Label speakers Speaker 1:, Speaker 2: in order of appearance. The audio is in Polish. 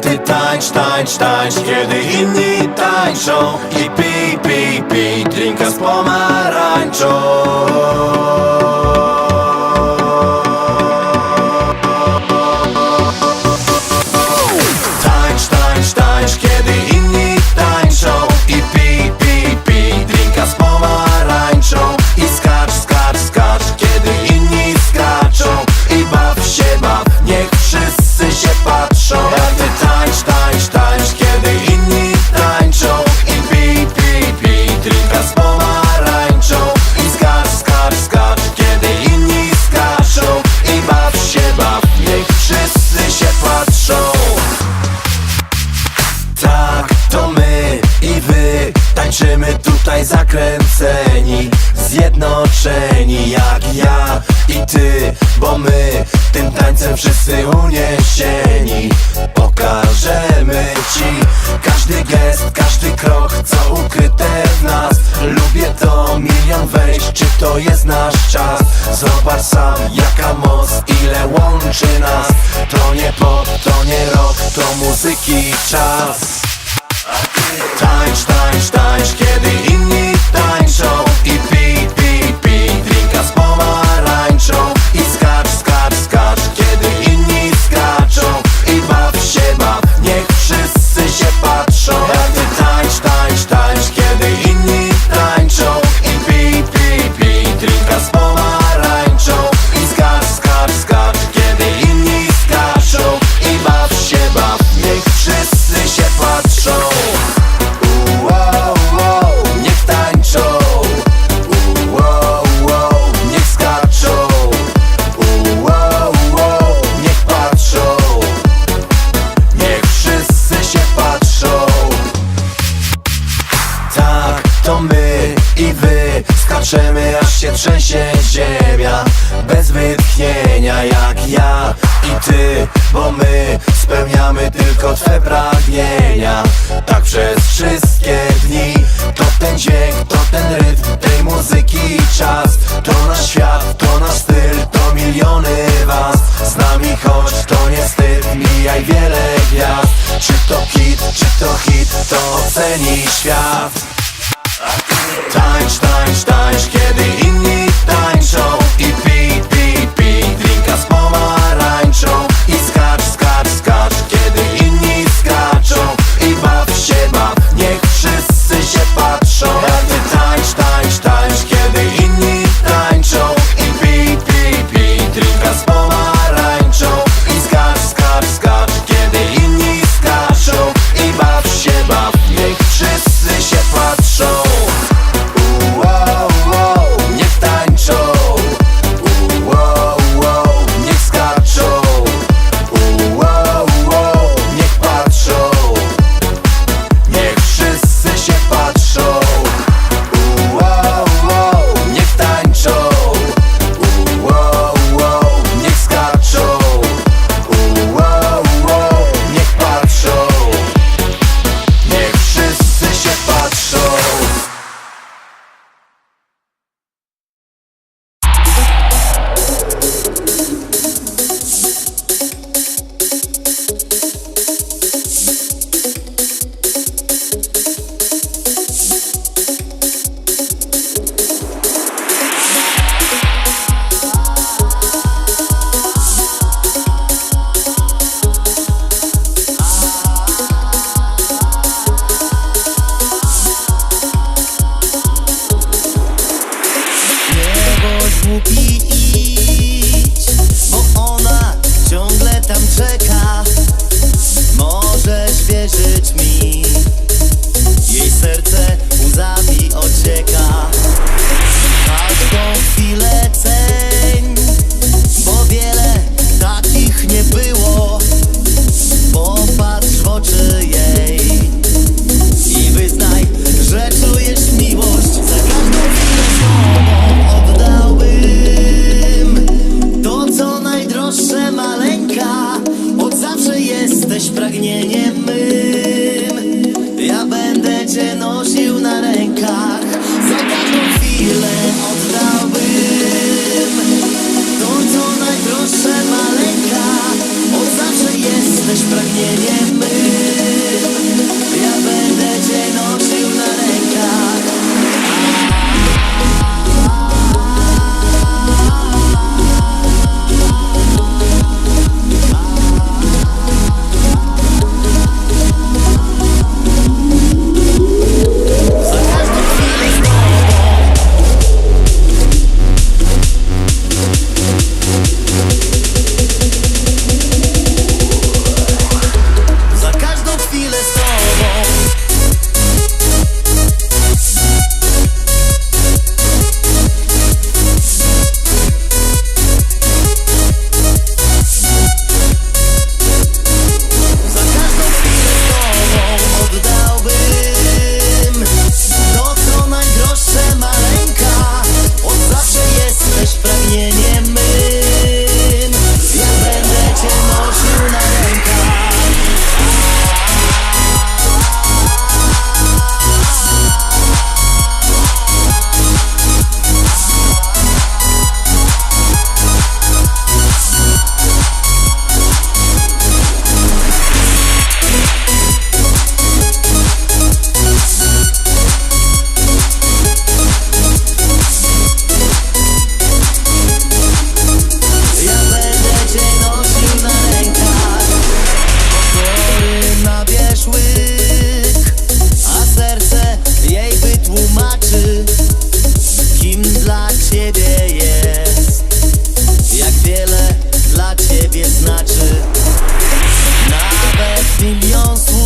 Speaker 1: ty tańcz, tańcz, tańcz Kiedy inni tańczą I pij, pij, pij Drinka z pomarańczą do muzyki czas. Tańcz, tańcz, tańcz, kiedy inny To my i wy. Skaczemy aż się trzęsie ziemia. Bez wytchnienia jak ja i ty Bo my spełniamy tylko twe pragnienia. Tak przez wszystkie dni To ten dźwięk, to ten rytm tej muzyki. Czas To nasz świat, to nasz styl, to miliony was Z nami choć to nie wstyd, mijaj wiele gwiazd. Czy to hit, czy to hit, to oceni świat.
Speaker 2: Time, time, time. cię nosił na rękach Za każdą chwilę oddałbym. To co najdroższe maleńka Od zawsze jesteś pragnieniem. wszystkie znaczy. Nawet milion słów